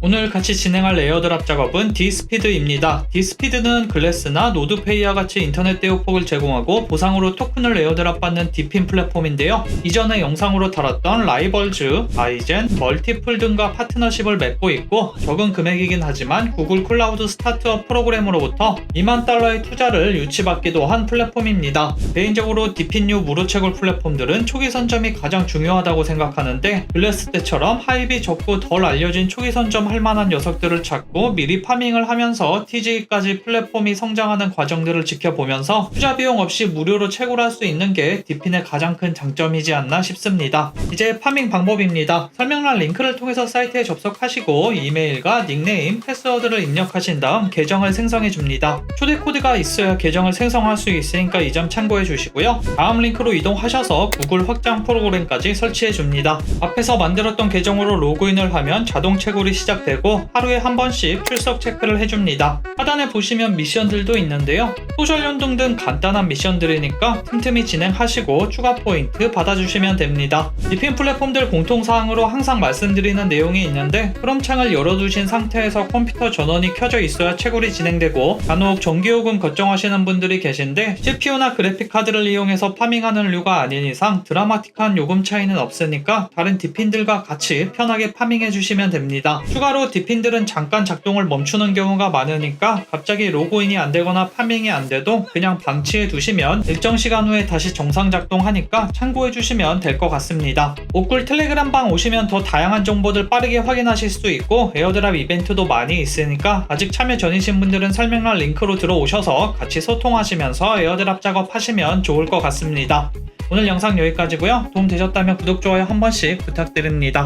오늘 같이 진행할 에어드랍 작업은 디스피드입니다. 디스피드는 글래스나 노드페이와 같이 인터넷 대역폭을 제공하고 보상으로 토큰을 에어드랍 받는 디핀 플랫폼인데요. 이전에 영상으로 다뤘던 라이벌즈, 아이젠, 멀티플 등과 파트너십을 맺고 있고 적은 금액이긴 하지만 구글 클라우드 스타트업 프로그램으로부터 2만 달러의 투자를 유치받기도 한 플랫폼입니다. 개인적으로 디핀류 무료채굴 플랫폼들은 초기 선점이 가장 중요하다고 생각하는데 글래스 때처럼 하입이 적고 덜 알려진 초기 선 점할 만한 녀석들을 찾고 미리 파밍을 하면서 TG까지 플랫폼이 성장하는 과정들을 지켜보면서 투자 비용 없이 무료로 채굴할 수 있는 게 디핀의 가장 큰 장점이지 않나 싶습니다. 이제 파밍 방법입니다. 설명란 링크를 통해서 사이트에 접속하시고 이메일과 닉네임, 패스워드를 입력하신 다음 계정을 생성해 줍니다. 초대 코드가 있어야 계정을 생성할 수 있으니까 이 점 참고해 주시고요. 다음 링크로 이동하셔서 구글 확장 프로그램까지 설치해 줍니다. 앞에서 만들었던 계정으로 로그인을 하면 자동 채굴이 시작되고 하루에 한 번씩 출석 체크를 해줍니다. 하단에 보시면 미션들도 있는데요. 소셜 연동 등 간단한 미션들이니까 틈틈이 진행하시고 추가 포인트 받아주시면 됩니다. 디핀 플랫폼들 공통사항으로 항상 말씀드리는 내용이 있는데 크롬 창을 열어두신 상태에서 컴퓨터 전원이 켜져 있어야 채굴이 진행되고 간혹 전기요금 걱정하시는 분들이 계신데 CPU나 그래픽카드를 이용해서 파밍하는 류가 아닌 이상 드라마틱한 요금 차이는 없으니까 다른 디핀들과 같이 편하게 파밍해 주시면 됩니다. 추가로 디핀들은 잠깐 작동을 멈추는 경우가 많으니까 갑자기 로그인이 안 되거나 파밍이 안 돼도 그냥 방치해 두시면 일정 시간 후에 다시 정상 작동하니까 참고해 주시면 될 것 같습니다. 옥굴 텔레그램 방 오시면 더 다양한 정보들 빠르게 확인하실 수 있고 에어드랍 이벤트도 많이 있으니까 아직 참여 전이신 분들은 설명란 링크로 들어오셔서 같이 소통하시면서 에어드랍 작업하시면 좋을 것 같습니다. 오늘 영상 여기까지고요. 도움 되셨다면 구독, 좋아요 한 번씩 부탁드립니다.